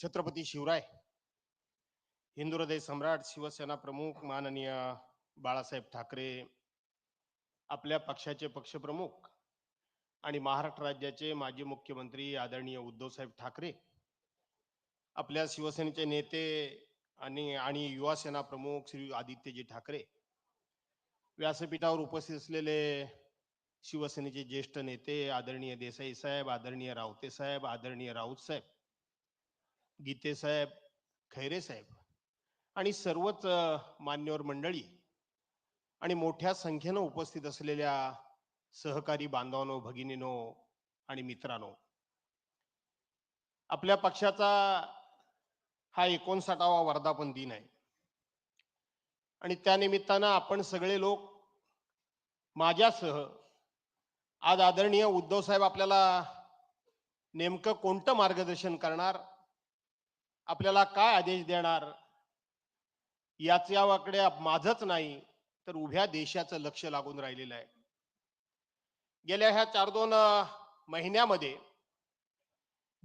छत्रपती शिवराय हिंदू हृदय सम्राट शिवसेना प्रमुख माननीय बाळासाहेब ठाकरे आपल्या पक्षाचे पक्षप्रमुख आणि महाराष्ट्र राज्याचे माजी मुख्यमंत्री आदरणीय उद्धवसाहेब ठाकरे आपल्या शिवसेनेचे नेते आणि आणि युवा सेना प्रमुख श्री आदित्यजी ठाकरे व्यासपीठावर उपस्थित असलेले शिवसेनेचे ज्येष्ठ नेते आदरणीय देसाई साहेब आदरणीय रावते साहेब आदरणीय राऊत साहेब गीते साहेब खैरे साहेब आणि सर्वच मान्यवर मंडळी आणि मोठ्या संख्येनं उपस्थित असलेल्या सहकारी बांधवांनो भगिनीनो आणि मित्रांनो आपल्या पक्षाचा हा एकोणसाठावा वर्धापन दिन आहे. आणि त्यानिमित्तानं आपण सगळे लोक माझ्यासह आज आदरणीय उद्धव साहेब आपल्याला नेमकं कोणतं मार्गदर्शन करणार आपल्याला काय आदेश देणार? याच्याकडे माझंच नाही तर उभ्या देशाचं लक्ष लागून राहिलेलं आहे. गेल्या ह्या चार दोन महिन्यामध्ये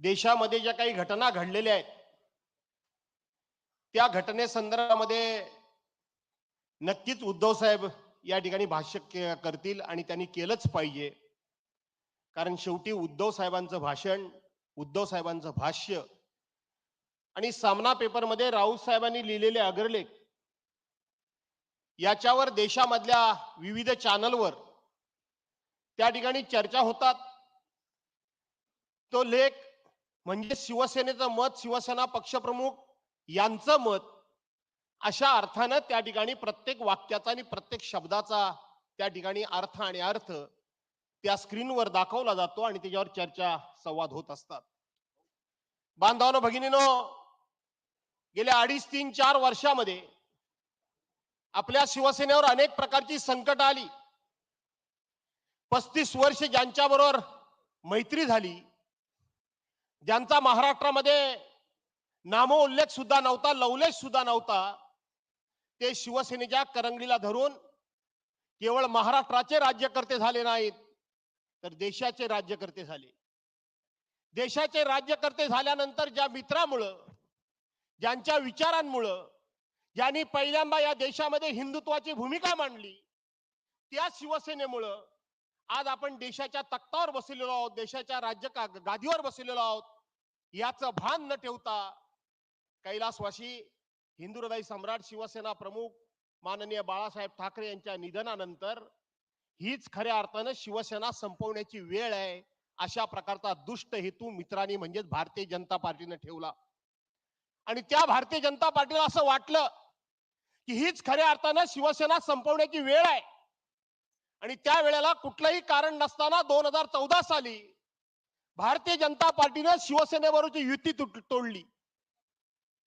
देशामध्ये ज्या काही घटना घडलेल्या आहेत त्या घटनेसंदर्भामध्ये नक्कीच उद्धव साहेब या ठिकाणी भाष्य करतील आणि त्यांनी केलंच पाहिजे. कारण शेवटी उद्धव साहेबांचं भाषण उद्धव साहेबांचं भाष्य आणि सामना पेपरमध्ये राऊत साहेबांनी लिहिलेले अग्रलेख. याच्यावर देशामधल्या विविध चॅनलवर त्या ठिकाणी चर्चा होतात. तो लेख म्हणजे शिवसेनेचं मत शिवसेना पक्षप्रमुख यांचं मत अशा अर्थानं त्या ठिकाणी प्रत्येक वाक्याचा आणि प्रत्येक शब्दाचा त्या ठिकाणी अर्थ आणि अर्थ त्या स्क्रीनवर दाखवला जातो आणि त्याच्यावर चर्चा संवाद होत असतात. बांधवानो भगिनीनो गेल्या अडीच तीन चार वर्षामध्ये आपल्या शिवसेनेवर अनेक प्रकारची संकट आली. पस्तीस वर्ष ज्यांच्याबरोबर मैत्री झाली ज्यांचा महाराष्ट्रामध्ये नामोल्लेख सुद्धा नव्हता लवलेश सुद्धा नव्हता ते शिवसेनेच्या करंगलीला धरून केवळ महाराष्ट्राचे राज्यकर्ते झाले नाहीत तर देशाचे राज्यकर्ते झाले. देशाचे राज्यकर्ते झाल्यानंतर ज्या मित्रामुळं ज्यांच्या विचारांमुळं ज्यांनी पहिल्यांदा या देशामध्ये हिंदुत्वाची भूमिका मांडली त्या शिवसेनेमुळं आज आपण देशाच्या तख्तावर बसलेलो आहोत देशाच्या राज्य का- गादीवर बसलेलो आहोत याचं भान न ठेवता कैलासवासी हिंदू हृदय सम्राट शिवसेना प्रमुख माननीय बाळासाहेब ठाकरे यांच्या निधनानंतर हीच खऱ्या अर्थानं शिवसेना संपवण्याची वेळ आहे अशा प्रकारचा दुष्ट हेतू मित्रांनी म्हणजेच भारतीय जनता पार्टीने ठेवला. आणि त्या भारतीय जनता पार्टीला असं वाटलं की हीच खऱ्या अर्थानं शिवसेना संपवण्याची वेळ आहे. आणि त्या वेळेला कुठलंही कारण नसताना दोन हजार चौदा साली भारतीय जनता पार्टीनं शिवसेनेबरोबरची युती तोडली.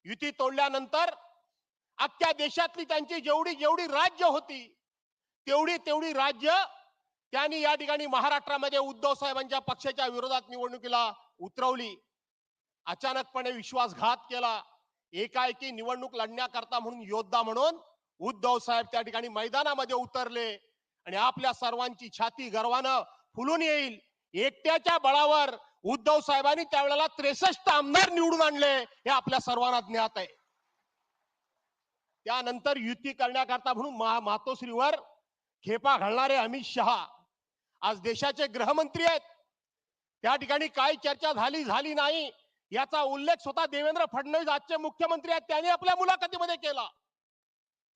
युती तोडल्यानंतर अख्ख्या देशातली त्यांची जेवढी जेवढी राज्य होती तेवढी तेवढी राज्य त्यांनी या ठिकाणी महाराष्ट्रामध्ये उद्धव साहेबांच्या पक्षाच्या विरोधात निवडणुकीला उतरवली. अचानकपणे विश्वासघात केला. एकाएकी निवडणूक लढण्याकरता म्हणून योद्धा म्हणून उद्धव साहेब त्या ठिकाणी मैदानामध्ये उतरले. आणि आपल्या सर्वांची छाती गर्वानं फुलून येईल. एकट्याच्या बळावर उद्धव साहेबांनी त्यावेळेला त्रेसष्ट आमदार निवडून आणले. हे आपल्या सर्वांना ज्ञात आहे. त्यानंतर युती करण्याकरता म्हणून मातोश्रीवर खेपा घालणारे अमित शहा. आज देशाचे गृहमंत्री आहेत. त्या ठिकाणी काय चर्चा झाली झाली नाही. याचा उल्लेख स्वतः देवेंद्र फडणवीस आजचे मुख्यमंत्री आहेत त्यांनी आपल्या मुलाखतीमध्ये केला.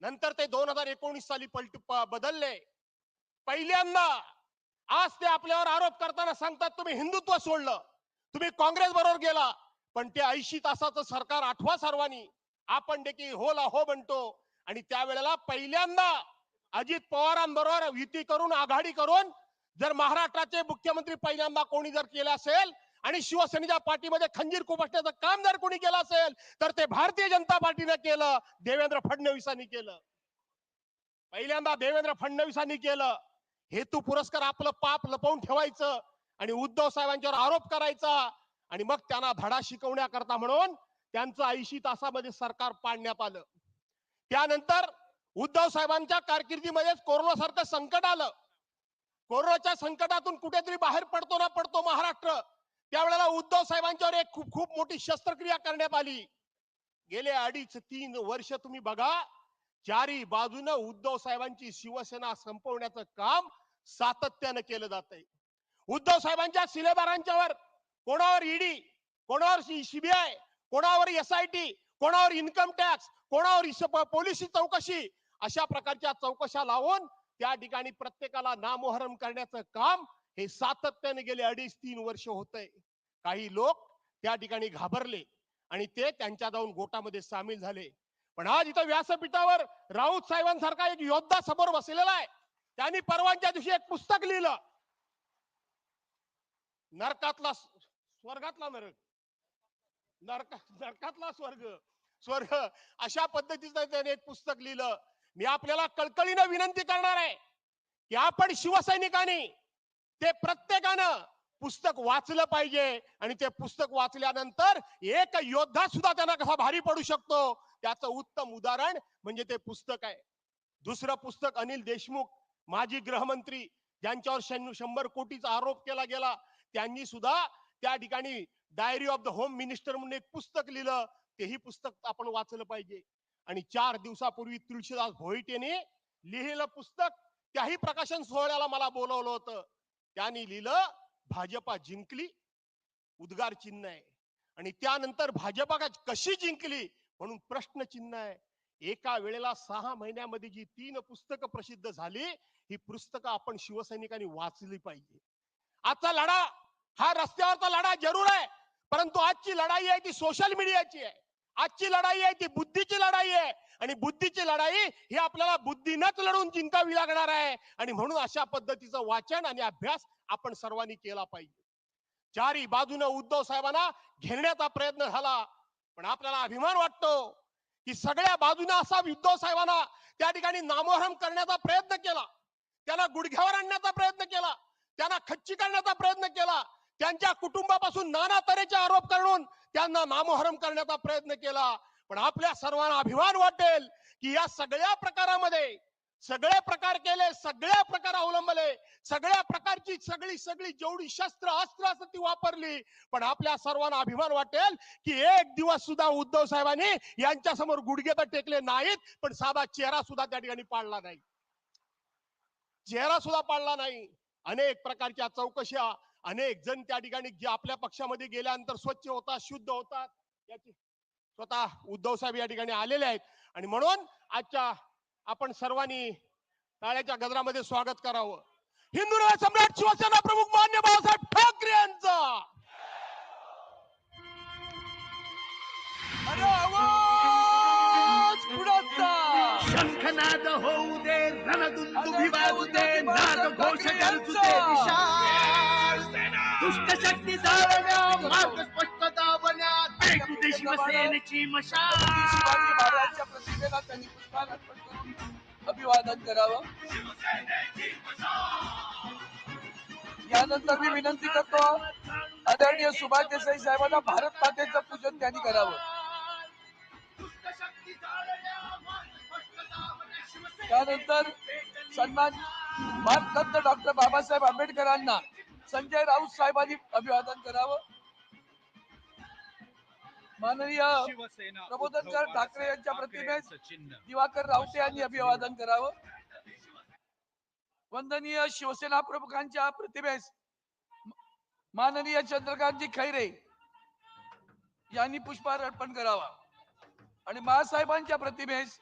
नंतर ते दोन हजार एकोणीस साली पलट बदलले. पहिल्यांदा आज ते आपल्यावर आरोप करताना सांगतात तुम्ही हिंदुत्व सोडलं. तुम्ही काँग्रेस बरोबर गेला. पण ते ऐंशी तासाचं सरकार आठवा सर्वांनी. आपण देखील हो ला हो म्हणतो. आणि त्यावेळेला पहिल्यांदा अजित पवारांबरोबर युती करून आघाडी करून जर महाराष्ट्राचे मुख्यमंत्री पहिल्यांदा कोणी जर केले असेल आणि शिवसेनेच्या पार्टीमध्ये खंजीर खुपसण्याचं काम जर कोणी केलं असेल तर ते भारतीय जनता पार्टीने केलं देवेंद्र फडणवीसांनी केलं. पहिल्यांदा देवेंद्र फडणवीसांनी केलं. हेतू पुरस्कार आपलं पाप लपवून ठेवायचं आणि उद्धव साहेबांच्यावर आरोप करायचा आणि मग त्यांना धडा शिकवण्याकरता म्हणून त्यांचं ऐंशी तासामध्ये सरकार पाडण्यात आलं. त्यानंतर उद्धव साहेबांच्या कारकिर्दीमध्येच कोरोना सारखं संकट आलं. कोरोनाच्या संकटातून कुठेतरी बाहेर पडतो ना पडतो महाराष्ट्र. त्यावेळेला उद्धव साहेबांच्यावर एक खूप खूप मोठी शस्त्रक्रिया करण्यात आली. गेले अडीच तीन वर्ष तुम्ही बघा चारी बाजूनं उद्धव साहेबांची शिवसेना संपवण्याचं काम सातत्यानं केलं जात आहे उद्धव साहेबांच्या सिलेबारांच्यावर कोणावर ईडी कोणावर सीबीआय कोणावर एस आय टी कोणावर इन्कम टॅक्स कोणावर पोलिसी चौकशी अशा प्रकारच्या चौकशा लावून त्या ठिकाणी प्रत्येकाला नामोहरम करण्याचं काम हे सातत्याने गेले अडीच तीन वर्ष होत आहे काही लोक त्या ठिकाणी घाबरले आणि ते त्यांच्या जाऊन गोटामध्ये सामील झाले. पण आज इथं व्यासपीठावर राऊत साहेबांसारखा एक योद्धा समोर बसलेला आहे. त्यांनी परवानच्या दिवशी एक पुस्तक लिहिलं. नरकातला स्वर्गातला नरक. नरका नरकातला स्वर्ग. स्वर्ग. अशा पद्धतीचं त्याने एक पुस्तक लिहिलं. मी आपल्याला कळकळीनं विनंती करणार आहे की आपण शिवसैनिकांनी ते प्रत्येकानं पुस्तक वाचलं पाहिजे. आणि ते पुस्तक वाचल्यानंतर एक योद्धा सुद्धा त्यांना कसा भारी पडू शकतो? त्याचं उत्तम उदाहरण म्हणजे ते पुस्तक आहे. दुसरं पुस्तक अनिल देशमुख माजी गृहमंत्री ज्यांच्यावर शंभर कोटीचा आरोप केला गेला. त्यांनी सुद्धा त्या ठिकाणी diary of the home minister म्हणून एक पुस्तक लिहिलं. तेही पुस्तक आपण वाचलं पाहिजे. आणि चार दिवसापूर्वी तुळशीदास भोईट यांनी लिहिलेलं पुस्तक. त्याही प्रकाशन सोहळ्याला मला बोलवलं होतं. त्यांनी लिहिलं भाजपा जिंकली उद्गार चिन्ह आहे. आणि त्यानंतर भाजपा कशी जिंकली म्हणून प्रश्न चिन्ह आहे. एका वेळेला सहा महिन्यामध्ये जी तीन पुस्तकं प्रसिद्ध झाली ही पुस्तकं आपण शिवसैनिकांनी वाचली पाहिजे. आजचा लढा हा रस्त्यावरचा लढा जरूर आहे. परंतु आजची लढाई आहे ती सोशल मीडियाची आहे. आजची लढाई आहे ती बुद्धीची लढाई आहे. आणि बुद्धीची लढाई ही आपल्याला बुद्धीनच लढून जिंकावी लागणार आहे. आणि म्हणून अशा पद्धतीचं वाचन आणि अभ्यास आपण सर्वांनी केला पाहिजे. चारी बाजूने उद्धव साहेबांना घेरण्याचा प्रयत्न झाला. पण आपल्याला अभिमान वाटतो की सगळ्या बाजूने असा उद्धव साहेबांना त्या ठिकाणी नामोहरम करण्याचा प्रयत्न केला. त्याला गुडघ्यावर आणण्याचा प्रयत्न केला. त्यांना खच्ची करण्याचा प्रयत्न केला. त्यांच्या कुटुंबापासून नाना तऱ्हेचे आरोप करून त्यांना नामोहरम करण्याचा प्रयत्न केला. पण आपल्या सर्वांना अभिमान वाटेल की या सगळ्या प्रकारामध्ये सगळे प्रकार केले सगळ्या प्रकार अवलंबले सगळ्या प्रकारची सगळी सगळी जेवढी शस्त्र अस्त्र असं ती वापरली पण आपल्या सर्वांना अभिमान वाटेल की एक दिवस सुद्धा उद्धव साहेबांनी यांच्या समोर गुडघे तर टेकले नाहीत पण साधा चेहरा सुद्धा त्या ठिकाणी पाडला नाही. चेहरा सुद्धा पाडला नाही. अनेक प्रकारच्या चौकशा अनेक जण त्या ठिकाणी जे आपल्या पक्षामध्ये गेल्यानंतर स्वच्छ होतात शुद्ध होतात याची स्वतः उद्धव साहेब या ठिकाणी आलेले आहेत. आणि म्हणून आजच्या आपण सर्वांनी टाळ्याच्या गजरामध्ये स्वागत करावं. हिंदू सम्राट शिवसेना प्रमुख मान्य बाळासाहेब ठाकरे यांचा! नाद घोष गरजू दे यांचा. विशाल. दुष्ट शक्ती जाळण्या मार्ग स्पष्ट पेटू दे शिवसेनेची मशाल. महाराजांच्या प्रतिमेला त्यांनी अभिवादन करावं. यानंतर मी विनंती करतो आदरणीय सुभाष देसाई साहेबांना भारत मातेचं पूजन त्यांनी करावं. त्यानंतर सन्मान भारतरत्न डॉक्टर बाबासाहेब आंबेडकरांना संजय राऊत साहेबांनी अभिवादन करावं. माननीय प्रबोधनकार ठाकरे यांच्या प्रतिमेस दिवाकर रावते यांनी अभिवादन करावं. वंदनीय शिवसेना प्रमुखांच्या प्रतिमेस माननीय चंद्रकांतजी खैरे यांनी पुष्पहार अर्पण करावा. आणि महासाहेबांच्या प्रतिमेस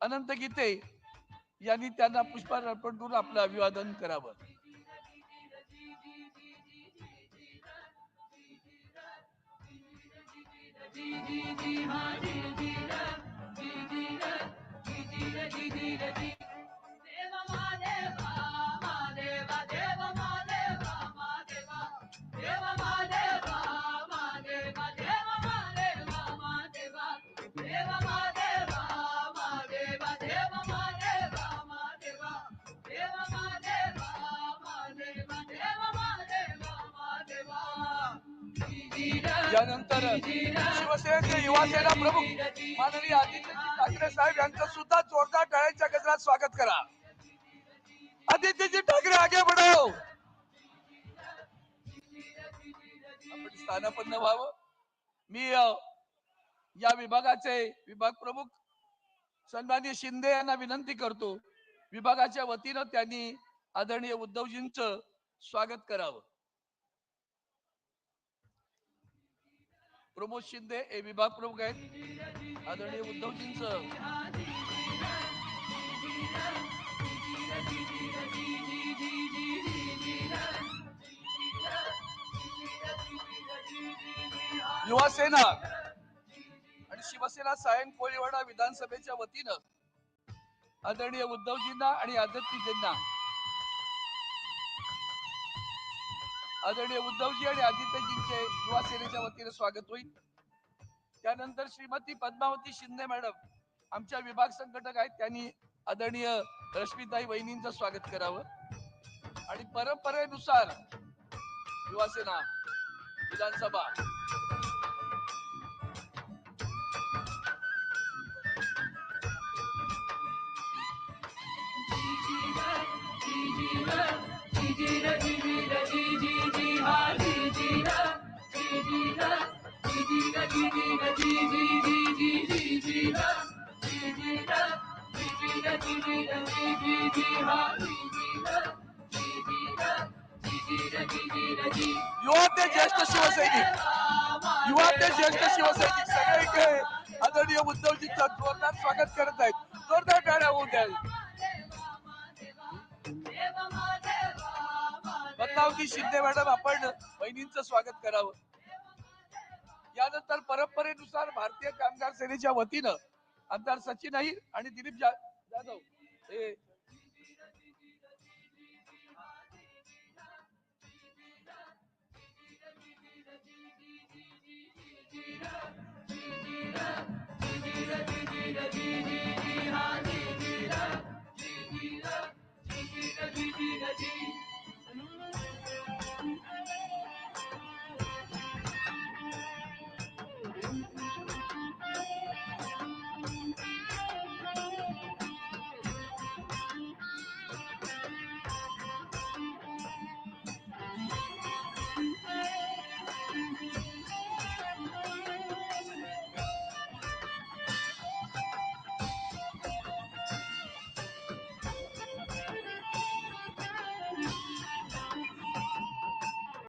अनंत गीते यांनी त्यांना पुष्पहार अर्पण करून आपलं अभिवादन करावं. देवा त्यानंतर शिवसेनेचे युवासेना प्रमुख माननीय आदित्यजी ठाकरे साहेब यांचं सुद्धा जोरदार टाळ्यांच्या गजरात स्वागत करा. आदित्यजी ठाकरे आगे बढ़ो. स्थानापन्न व्हावं मी या विभागाचे विभाग प्रमुख सन्माननीय शिंदे यांना विनंती करतो. विभागाच्या वतीनं त्यांनी आदरणीय उद्धवजींचं स्वागत करावं. प्रमोद शिंदे हे विभाग प्रमुख आहेत. आदरणीय उद्धवजींच युवा सेना आणि शिवसेना सायंग कोळीवाडा विधानसभेच्या वतीनं आदरणीय उद्धवजींना आणि आदित्यजींना आदरणीय उद्धवजी आणि आदित्यजींचे युवा सेनेच्या वतीने स्वागत होईल त्यानंतर श्रीमती पद्मावती शिंदे मॅडम आमच्या विभाग संघटक आहेत त्यांनी आदरणीय रश्मीताई वहिनींचं स्वागत करावं आणि परंपरेनुसार युवा सेना विधानसभा जी ते ज्येष्ठ शिवसैनिक. युवा ते ज्येष्ठ शिवसैनिक. सगळे इकडे आदरणीय उद्धवजींचं जोरदार स्वागत करत आहेत. जोरदार टाळ्या होऊन द्या पद्मावती शिंदे मॅडम आपण बहिणींचं स्वागत करावं. यानंतर परंपरेनुसार भारतीय कामगार सेनेच्या वतीनं आमदार सचिन अहिर आणि दिलीप जाधव हे